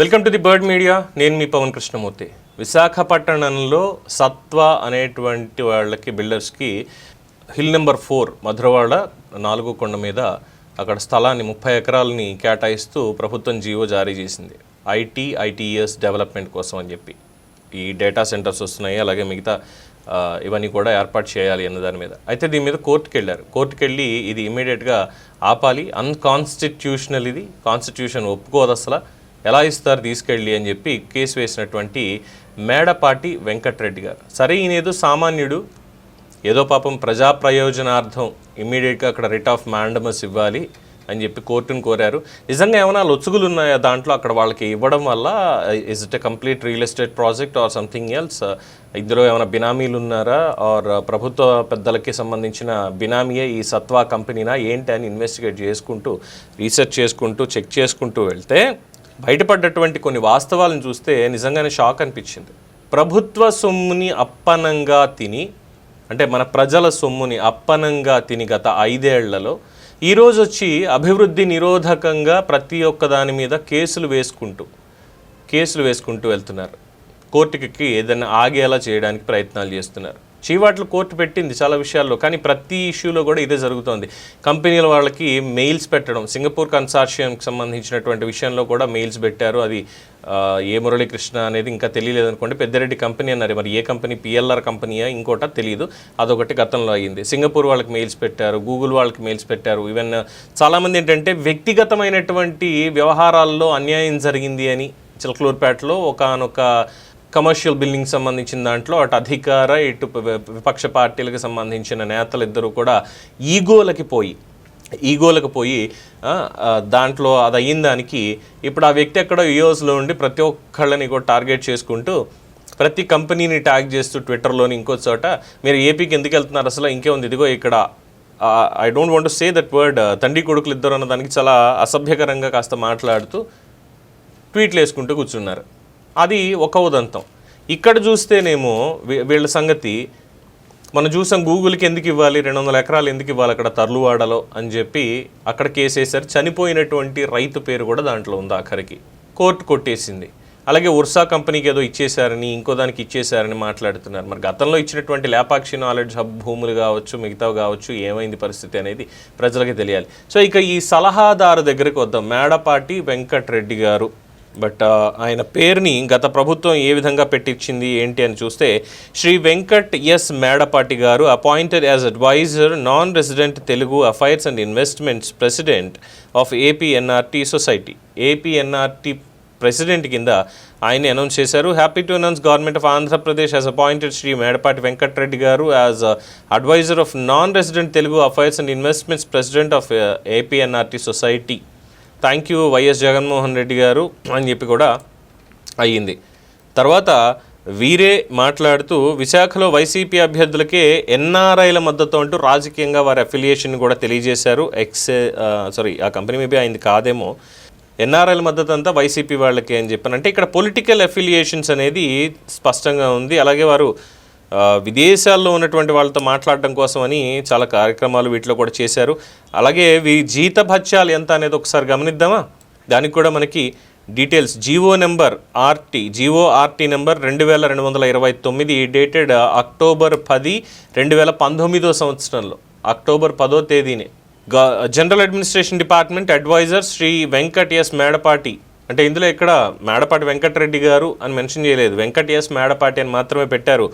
Welcome to the Bird Media నేను మీ పవన్ కృష్ణమూర్తి. విశాఖపట్టణంలో సత్వ అనేటువంటి వాళ్ళకి బిల్డర్స్కి హిల్ నెంబర్ ఫోర్ మధురవాడ నాలుగు కొండ మీద అక్కడ స్థలాన్ని ముప్పై ఎకరాలని కేటాయిస్తూ ప్రభుత్వం జీవో జారీ చేసింది. ఐటీ ఐటీఎస్ డెవలప్మెంట్ కోసం అని చెప్పి. ఈ డేటా సెంటర్స్ వస్తున్నాయి అలాగే మిగతా ఇవన్నీ కూడా ఏర్పాటు చేయాలి అన్న దాని మీద. అయితే దీని మీద కోర్టుకి వెళ్ళారు కోర్టుకి వెళ్ళి ఇది ఇమీడియట్గా ఆపాలి. అన్కాన్స్టిట్యూషనల్ ఇది. కాన్స్టిట్యూషన్ ఒప్పుకోదు అసలు. ఎలా ఇస్తారు తీసుకెళ్ళి అని చెప్పి కేసు వేసినటువంటి మేడపాటి వెంకట్రెడ్డి గారు. సరే ఈయనేదో సామాన్యుడు ఏదో పాపం ప్రజా ప్రయోజనార్థం ఇమ్మీడియట్గా అక్కడ రిట్ ఆఫ్ మ్యాండమస్ ఇవ్వాలి అని చెప్పి కోర్టును కోరారు. నిజంగా ఏమైనా లొచ్చుగులు ఉన్నాయా దాంట్లో అక్కడ వాళ్ళకి ఇవ్వడం వల్ల? Is it a complete real estate project or something else ఇందులో ఏమైనా బినామీలు ఉన్నారా ఆర్ ప్రభుత్వ పెద్దలకి సంబంధించిన బినామీయే ఈ సత్వా కంపెనీనా? ఏంటి అని ఇన్వెస్టిగేట్ చేసుకుంటూ రీసెర్చ్ చేసుకుంటూ చెక్ చేసుకుంటూ వెళ్తే బయటపడ్డటువంటి కొన్ని వాస్తవాలను చూస్తే నిజంగానే షాక్ అనిపించింది. ప్రభుత్వ సొమ్ముని అప్పనంగా తిని అంటే మన ప్రజల సొమ్ముని అప్పనంగా తిని గత ఐదేళ్ళలో ఈరోజు వచ్చి అభివృద్ధి నిరోధకంగా ప్రతి ఒక్క దాని మీద కేసులు వేసుకుంటూ కేసులు వేసుకుంటూ వెళ్తున్నారు. కోర్టుకి ఏదైనా ఆగేలా చేయడానికి ప్రయత్నాలు చేస్తున్నారు. చీవాట్లు కోర్టు పెట్టింది చాలా విషయాల్లో కానీ ప్రతి ఇష్యూలో కూడా ఇదే జరుగుతోంది. కంపెనీల వాళ్ళకి మెయిల్స్ పెట్టడం సింగపూర్ కన్సార్షియంకి సంబంధించినటువంటి విషయంలో కూడా మెయిల్స్ పెట్టారు. అది ఏ మురళీకృష్ణ అనేది ఇంకా తెలియలేదు అనుకోండి పెద్దిరెడ్డి కంపెనీ అన్నారు. మరి ఏ కంపెనీ? పిఎల్ఆర్ కంపెనీయా? ఇంకోట తెలియదు అదొకటి గతంలో అయ్యింది సింగపూర్ వాళ్ళకి మెయిల్స్ పెట్టారు గూగుల్ వాళ్ళకి మెయిల్స్ పెట్టారు. ఈవెన్ చాలామంది ఏంటంటే వ్యక్తిగతమైనటువంటి వ్యవహారాల్లో అన్యాయం జరిగింది అని చిలకలూరుపేటలో ఒకనొక కమర్షియల్ బిల్డింగ్ సంబంధించిన దాంట్లో అటు అధికార ఇటు విపక్ష పార్టీలకు సంబంధించిన నేతలు ఇద్దరు కూడా ఈగోలకి పోయి ఈగోలకు పోయి దాంట్లో అది అయిన దానికి ఇప్పుడు ఆ వ్యక్తి ఎక్కడో యూఎస్లో ఉండి ప్రతి ఒక్కళ్ళని కూడా టార్గెట్ చేసుకుంటూ ప్రతి కంపెనీని ట్యాగ్ చేస్తూ ట్విట్టర్లోని ఇంకో చోట మీరు ఏపీకి ఎందుకు వెళ్తున్నారు? అసలు ఇంకేముంది ఇదిగో ఇక్కడ I don't want say that word తండ్రి కొడుకులు ఇద్దరు అన్న దానికి చాలా అసభ్యకరంగా కాస్త మాట్లాడుతూ ట్వీట్లు వేసుకుంటూ కూర్చున్నారు. అది ఒక ఉదంతం. ఇక్కడ చూస్తేనేమో వీ- వీళ్ళ సంగతి మనం చూసాం గూగుల్కి ఎందుకు ఇవ్వాలి రెండు వందల ఎకరాలు ఎందుకు ఇవ్వాలి అక్కడ తర్లువాడలో అని చెప్పి అక్కడ కేసు చనిపోయినటువంటి రైతు పేరు కూడా దాంట్లో ఉంది ఆఖరికి. కోర్టు కొట్టేసింది. అలాగే ఉర్సా కంపెనీకి ఏదో ఇచ్చేశారని ఇంకో దానికి ఇచ్చేశారని మాట్లాడుతున్నారు. మరి గతంలో ఇచ్చినటువంటి లేపాక్షి నాలెడ్జ్ హబ్ భూములు కావచ్చు మిగతావి కావచ్చు ఏమైంది పరిస్థితి అనేది ప్రజలకి తెలియాలి. సో ఇక ఈ సలహాదారు దగ్గరికి వద్దాం. మేడపాటి వెంకట్రెడ్డి గారు బట్ ఆయన పేరుని గత ప్రభుత్వం ఏ విధంగా పెట్టించింది ఏంటి అని చూస్తే Shri Venkat S. Medapati garu appointed as advisor non resident Telugu affairs and investments president of APNRT society APNRT president కింద ఆయన అనౌన్స్ చేశారు. Happy to announce government of Andhra Pradesh as appointed Shri Medapati Venkatareddy garu as advisor of non resident Telugu affairs and investments president of APNRT society thank you YS Jaganmohan Reddy garu అని చెప్పి కూడా అయ్యింది. తర్వాత వీరే మాట్లాడుతూ విశాఖలో YCP అభ్యర్థులకే ఎన్ఆర్ఐల మద్దతు అంటూ రాజకీయంగా వారి అఫిలియేషన్ కూడా తెలియజేశారు. ఎక్స్ సారీ ఆ కంపెనీ మేబీ అయింది కాదేమో. ఎన్ఆర్ఐల మద్దతు అంతా వైసీపీ వాళ్ళకే అని చెప్పానంటే ఇక్కడ పొలిటికల్ అఫిలియేషన్స్ అనేది స్పష్టంగా ఉంది. అలాగే వారు విదేశాల్లో ఉన్నటువంటి వాళ్ళతో మాట్లాడడం కోసమని చాలా కార్యక్రమాలు వీటిలో కూడా చేశారు. అలాగే వీ జీత భత్యాలు ఎంత అనేది ఒకసారి గమనిద్దామా? దానికి కూడా మనకి details. GO number RT GO RT number రెండు వేల రెండు వందల ఇరవై తొమ్మిది డేటెడ్ అక్టోబర్ పది రెండు వేల పంతొమ్మిదో సంవత్సరంలో. అక్టోబర్ పదో తేదీనే. గ- general administration department advisor Shri Venkat S Medapati. అంటే ఇందులో ఇక్కడ మేడపాటి వెంకటరెడ్డి గారు అని మెన్షన్ చేయలేదు. వెంకట్ ఎస్ మేడపాటి అని మాత్రమే పెట్టారు.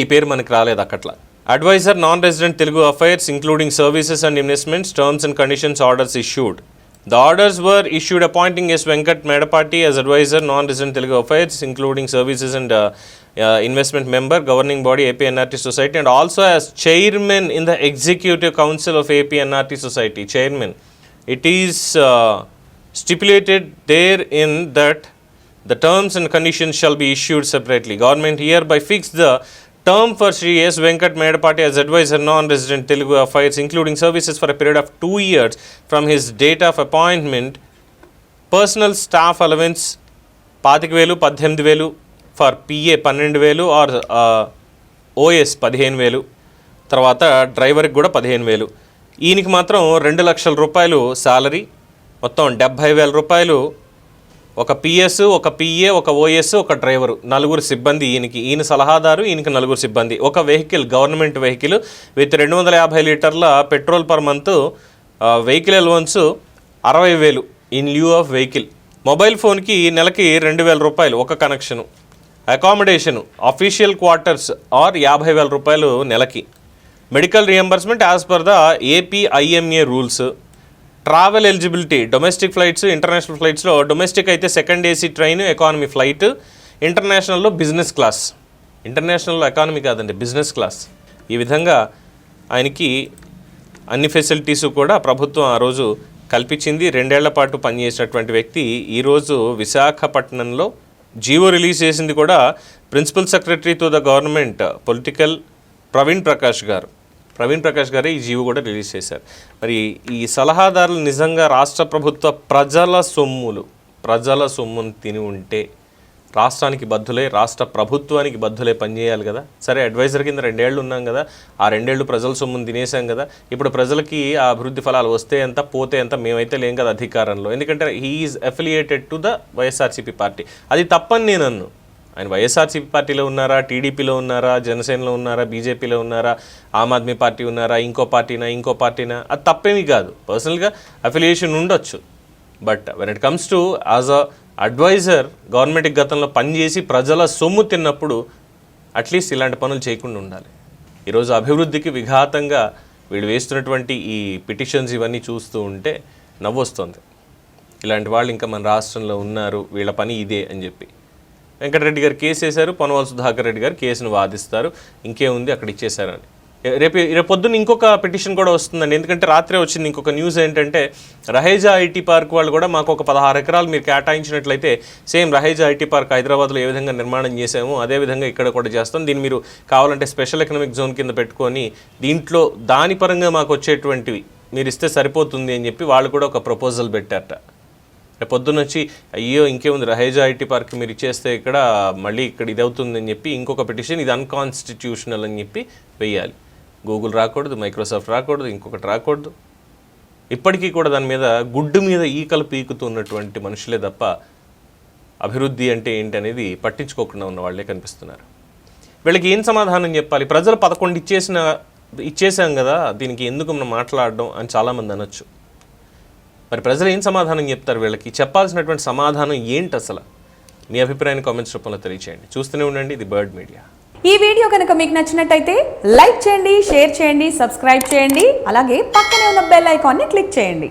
ఈ పేరు మనకి రాలేదు అక్కట్లా. Advisor non resident Telugu affairs including services and investments terms and conditions orders issued the orders were issued appointing S Venkat Medapati as advisor non resident Telugu affairs including services and investment member governing body APNRT society and also as chairman in the executive council of APNRT society chairman it is stipulated therein that the terms and conditions shall be issued separately. Government hereby fixed the term for Shri S Venkat Medapati as advisor non resident Telugu affairs including services for period of two years from his date of appointment personal staff allowance పాతిక వేలు పద్దెనిమిది వేలు for PA పన్నెండు వేలు are OS పదిహేను వేలు తర్వాత డ్రైవర్కి కూడా పదిహేను వేలు ఈయనకి మాత్రం రెండు లక్షల రూపాయలు శాలరీ మొత్తం డెబ్భై వేల రూపాయలు ఒక పిఎస్ ఒక పిఏ ఒక ఓఎస్ ఒక డ్రైవరు నలుగురు సిబ్బంది ఈయనకి. ఈయన సలహాదారు ఈయనకి నలుగురు సిబ్బంది. ఒక వెహికల్ గవర్నమెంట్ వెహికల్ విత్ రెండు వందల యాభై లీటర్ల petrol per month vehicle allowance అరవై వేలు in lieu of vehicle mobile ఫోన్కి నెలకి రెండు వేల రూపాయలు ఒక connection accommodation official quarters or యాభై వేల రూపాయలు నెలకి. Medical reimbursement as per the APIMA rules travel eligibility domestic flights international ఫ్లైట్స్లో డొమెస్టిక్ అయితే second AC train economy flight ఇంటర్నేషనల్లో business class. International economy కాదండి బిజినెస్ క్లాస్. ఈ విధంగా ఆయనకి అన్ని ఫెసిలిటీస్ కూడా ప్రభుత్వం ఆ రోజు కల్పించింది. రెండేళ్ళ పాటు పనిచేసినటువంటి వ్యక్తి ఈరోజు విశాఖపట్నంలో జీవో రిలీజ్ చేసింది కూడా principal secretary to the government political Praveen Prakash garu. Praveen Prakash గారే ఈ జీవో కూడా రిలీజ్ చేశారు. మరి ఈ సలహాదారులు నిజంగా రాష్ట్ర ప్రభుత్వ ప్రజల సొమ్ములు ప్రజల సొమ్మును తిని ఉంటే రాష్ట్రానికి బద్దులే రాష్ట్ర ప్రభుత్వానికి బద్దులే పనిచేయాలి కదా? సరే అడ్వైజర్ కింద రెండేళ్ళు ఉన్నాం కదా ఆ రెండేళ్ళు ప్రజల సొమ్మును తినేసాం కదా ఇప్పుడు ప్రజలకి ఆ అభివృద్ధి ఫలాలు వస్తే ఎంత పోతే ఎంత మేమైతే లేం కదా అధికారంలో. ఎందుకంటే he is affiliated to the YSRCP party. అది తప్పని నేను అన్ను ఆయన వైఎస్ఆర్సీపీ పార్టీలో ఉన్నారా టీడీపీలో ఉన్నారా జనసేనలో ఉన్నారా బీజేపీలో ఉన్నారా ఆమ్ ఆద్మీ పార్టీ ఉన్నారా ఇంకో పార్టీనా ఇంకో పార్టీనా? అది తప్పేమీ కాదు. పర్సనల్గా అఫిలియేషన్ ఉండొచ్చు. But when it comes to as a advisor గవర్నమెంట్కి గతంలో పనిచేసి ప్రజల సొమ్ము తిన్నప్పుడు అట్లీస్ట్ ఇలాంటి పనులు చేయకుండా ఉండాలి. ఈరోజు అభివృద్ధికి విఘాతంగా వీళ్ళు వేస్తున్నటువంటి ఈ పిటిషన్స్ ఇవన్నీ చూస్తూ ఉంటే నవ్వొస్తుంది. ఇలాంటి వాళ్ళు ఇంకా మన రాష్ట్రంలో ఉన్నారు వీళ్ళ పని ఇదే అని చెప్పి. వెంకటరెడ్డి గారు కేసు వేశారు పొనవాల సుధాకర్ రెడ్డి గారు కేసును వాదిస్తారు. ఇంకేముంది? అక్కడ ఇచ్చేశారని. రేపు రేపు పొద్దున్న ఇంకొక పిటిషన్ కూడా వస్తుందండి. ఎందుకంటే రాత్రే వచ్చింది ఇంకొక న్యూస్ ఏంటంటే రహేజా ఐటీ పార్క్ వాళ్ళు కూడా మాకు ఒక పదహారు ఎకరాలు మీరు కేటాయించినట్లయితే సేమ్ రహేజా ఐటీ పార్క్ హైదరాబాద్లో ఏ విధంగా నిర్మాణం చేసామో అదే విధంగా ఇక్కడ కూడా చేస్తాం. దీన్ని మీరు కావాలంటే స్పెషల్ ఎకనామిక్ జోన్ కింద పెట్టుకొని దీంట్లో దాని పరంగా మాకు వచ్చేటువంటివి మీరు ఇస్తే సరిపోతుంది అని చెప్పి వాళ్ళు కూడా ఒక ప్రపోజల్ పెట్టారట. రేపు పొద్దున్న వచ్చి అయ్యో ఇంకేముంది రహేజా ఐటీ పార్క్ మీరు ఇచ్చేస్తే ఇక్కడ మళ్ళీ ఇక్కడ ఇది అవుతుందని చెప్పి ఇంకొక పిటిషన్ ఇది అన్కాన్స్టిట్యూషనల్ అని చెప్పి వెయ్యాలి గూగుల్ రాకూడదు మైక్రోసాఫ్ట్ రాకూడదు ఇంకొకటి రాకూడదు. ఇప్పటికీ కూడా దాని మీద గుడ్డు మీద ఈకలు పీకుతున్నటువంటి మనుషులే తప్ప అభివృద్ధి అంటే ఏంటి అనేది పట్టించుకోకుండా ఉన్న వాళ్ళే కనిపిస్తున్నారు. వీళ్ళకి ఏం సమాధానం చెప్పాలి? ప్రజలు పదకొండు ఇచ్చేసిన ఇచ్చేసాం కదా దీనికి ఎందుకు మనం మాట్లాడడం అని చాలామంది అనొచ్చు. మరి ప్రజలు ఏం సమాధానం చెప్తారు వీళ్ళకి? చెప్పాల్సినటువంటి సమాధానం ఏంటి అసలు? మీ అభిప్రాయాన్ని కామెంట్స్ రూపంలో తెలియచేయండి. చూస్తూనే ఉండండి. ఇది బర్డ్ మీడియా ఈ వీడియో కనుక మీకు నచ్చినట్టయితే లైక్ చేయండి షేర్ చేయండి సబ్స్క్రైబ్ చేయండి అలాగే పక్కనే ఉన్న బెల్ ఐకాన్ని క్లిక్ చేయండి.